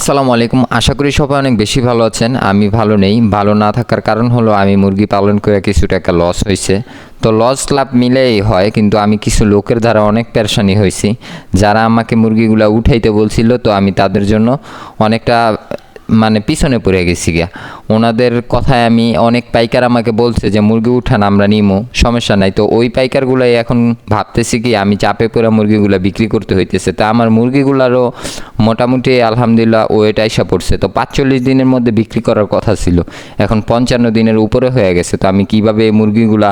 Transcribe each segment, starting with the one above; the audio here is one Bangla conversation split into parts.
আসসালামু আলাইকুম। আশা করি সবাই অনেক বেশি ভালো আছেন। আমি ভালো নেই। ভালো না থাকার কারণ হলো আমি মুরগি পালন করে কিছু টাকা লস হয়েছে তো লস লাভ মিলেই হয়, কিন্তু আমি কিছু লোকের দ্বারা অনেক পেরেশানি হয়েছি যারা আমাকে মুরগিগুলো উঠাইতে বলছিল, তো আমি তাদের জন্য অনেকটা মানে পিছনে পড়ে গেছি গিয়া। ওনাদের কথায় আমি অনেক পাইকার আমাকে বলছে যে, মুরগি উঠান, আমরা নিমো, সমস্যা নাই। তো ওই পাইকারগুলাই এখন ভাবতেছি কি, আমি চাপে পড়ে মুরগিগুলো বিক্রি করতে হইতেছে। তা আমার মুরগিগুলারও মোটামুটি আলহামদুলিল্লাহ ওয়েট আইসা পড়ছে। তো পাঁচচল্লিশ দিনের মধ্যে বিক্রি করার কথা ছিল। এখন পঞ্চান্ন দিনের উপরে হয়ে গেছে। তো আমি কীভাবে এই মুরগিগুলা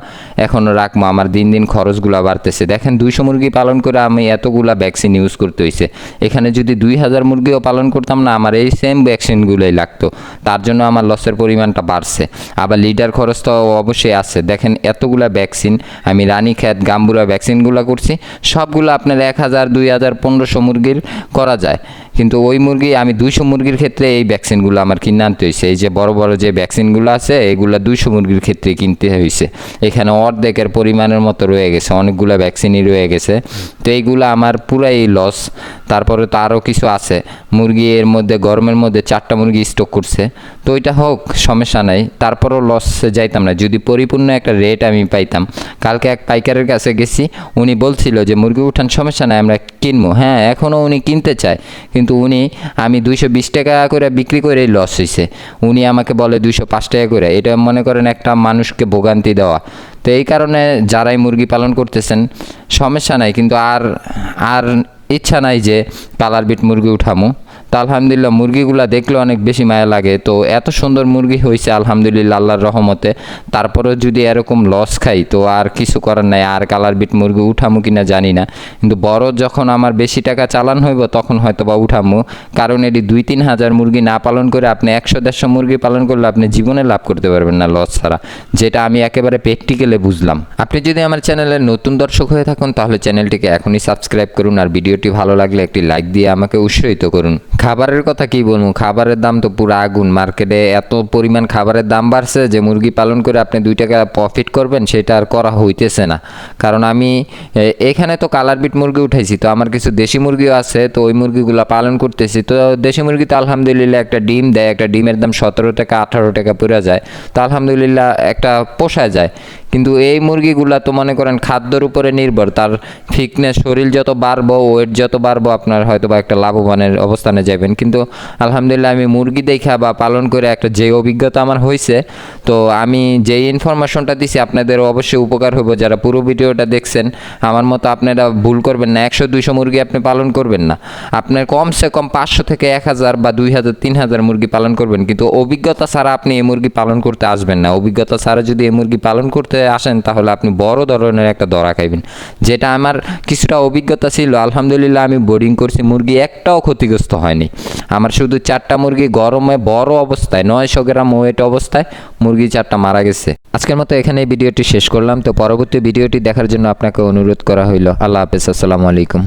এখনও রাখব? আমার দিন দিন খরচগুলা বাড়তেছে। দেখেন, দুইশো মুরগি পালন করে আমি এতগুলা ভ্যাকসিন ইউজ করতে হয়েছে এখানে যদি দুই হাজার মুরগিও পালন করতাম না, আমার এই সেম ভ্যাকসিনগুলোই লাগতো। তার জন্য আমার লসের পরিমাণটা বাড়ছে। আবার লিডার খরচ তো অবশ্যই আছে। দেখেন এতগুলা ভ্যাকসিন আমি রানীক্ষেত, গাম্বুরা ভ্যাকসিনগুলো করছি, সবগুলো আপনার এক হাজার, দুই হাজার, পনেরোশো মুরগির করা যায়। কিন্তু ওই মুরগি, আমি দুইশো মুরগির ক্ষেত্রে এই ভ্যাকসিনগুলো আমার কিনে আনতে হয়েছে। এই যে বড় বড় যে ভ্যাকসিনগুলো আছে, এগুলো দুইশো মুরগির ক্ষেত্রে কিনতে হয়েছে। এখানে অর্ধেকের পরিমাণের মতো রয়ে গেছে, অনেকগুলো ভ্যাকসিনই রয়ে গেছে। তো এইগুলো আমার পুরাই লস তারপরে তো আরও কিছু আছে। মুরগি এর মধ্যে, গরমের মধ্যে চারটা মুরগি স্টক করছে। তো ওইটা হোক, সমস্যা নাই। তারপরও লস যাইতাম না। যদি পরিপূর্ণ একটা রেট আমি পাইতাম। কালকে এক পাইকারের কাছে গেছি, উনি বলছিল যে, মুরগি উঠান সমস্যা নাই, আমরা কিনবো। হ্যাঁ এখনও উনি কিনতে চায়। কিন্তু উনি, আমি দুইশো বিশ টাকা করে বিক্রি করেই লস হয়েছে উনি আমাকে বলে, দুইশো পাঁচ টাকা করে। এটা মনে করেন একটা মানুষকে ভোগান্তি দেওয়া। তো এই কারণে যারাই মুরগি পালন করতেছেন, সমস্যা নাই। কিন্তু আর আর ইচ্ছা নাই যে কালার বিট মুরগি উঠামো। তো আলহামদুলিল্লাহ মুরগিগুলা দেখলে অনেক বেশি মায়া লাগে। তো এত সুন্দর মুরগি হয়েছে আলহামদুলিল্লাহ আল্লাহর রহমতে। তারপরেও যদি এরকম লস খাই, তো আর কিছু করার নাই, আর কালার বিট মুরগি উঠামো কিনা জানি না। কিন্তু বড় যখন আমার বেশি টাকা চালান হইব, তখন হয়তো বা উঠামু। কারণ এটি দুই তিন হাজার মুরগি না পালন করে আপনি একশো দেড়শো মুরগি পালন করলে আপনি জীবনে লাভ করতে পারবেন না লস ছাড়া। যেটা আমি একেবারে প্র্যাকটিক্যালে বুঝলাম। আপনি যদি আমার চ্যানেলের নতুন দর্শক হয়ে থাকুন, তাহলে চ্যানেলটিকে এখনই সাবস্ক্রাইব করুন, আর ভিডিওটি ভালো লাগলে একটি লাইক দিয়ে আমাকে উৎসাহিত করুন। খাবারের কথা কি বলব? খাবারের দাম তো পুরো আগুন। মার্কেটে এত পরিমাণ খাবারের দাম বাড়ছে যে মুরগি পালন করে আপনি দুই টাকা প্রফিট করবেন, সেটা আর করা হইতেছে না। কারণ আমি এখানে তো কালার বিট মুরগি উঠাইছি, তো আমার কিছু দেশি মুরগিও আছে, তো ওই মুরগিগুলো পালন করতেছি। তো দেশি মুরগি তো আলহামদুলিল্লাহ একটা ডিম দেয়, একটা ডিমের দাম সতেরো টাকা, আঠারো টাকা পড়ে যায়। তো আলহামদুলিল্লাহ একটা পোষায় যায়। কিন্তু এই মুরগিগুলা তো মনে করেন খাদ্যর উপরে নির্ভর, তার ফিটনেস শরীর যত বাড়বো ওয়েট যত বাড়বো, আপনার হয়তো বা একটা লাভবানের অবস্থানে যাবেন কিন্তু আলহামদুলিল্লাহ আমি মুরগি দেখা বা পালন করে একটা যে অভিজ্ঞতা আমার হয়েছে তো আমি যেই ইনফরমেশনটা দিছি আপনাদের অবশ্যই উপকার হবে যারা পুরো ভিডিওটা দেখছেন, আমার মতো আপনারা ভুল করবেন না। একশো দুইশো মুরগি আপনি পালন করবেন না। আপনার কমসে কম পাঁচশো থেকে এক হাজার বা দুই হাজার, তিন হাজার মুরগি পালন করবেন। কিন্তু অভিজ্ঞতা ছাড়া আপনি এই মুরগি পালন করতে আসবেন না। অভিজ্ঞতা ছাড়া যদি এই মুরগি পালন করতে আসেন, তাহলে আপনি বড় ধরনের একটা দরা খাইবেন। যেটা আমার কিছুটা অভিজ্ঞতা ছিল, আলহামদুলিল্লাহ আমি বোর্ডিং করছি, মুরগি একটাও ক্ষতিগ্রস্ত হয়নি আমার শুধু চারটা মুরগি গরমে বড় অবস্থায়, নয়শো গ্রাম ওয়েট অবস্থায় মুরগি চারটা মারা গেছে। আজকের মতো এখানে ভিডিওটি শেষ করলাম। তো পরবর্তী ভিডিওটি দেখার জন্য আপনাকে অনুরোধ করা হইল। আল্লাহ হাফেজ। আসসালামু আলাইকুম।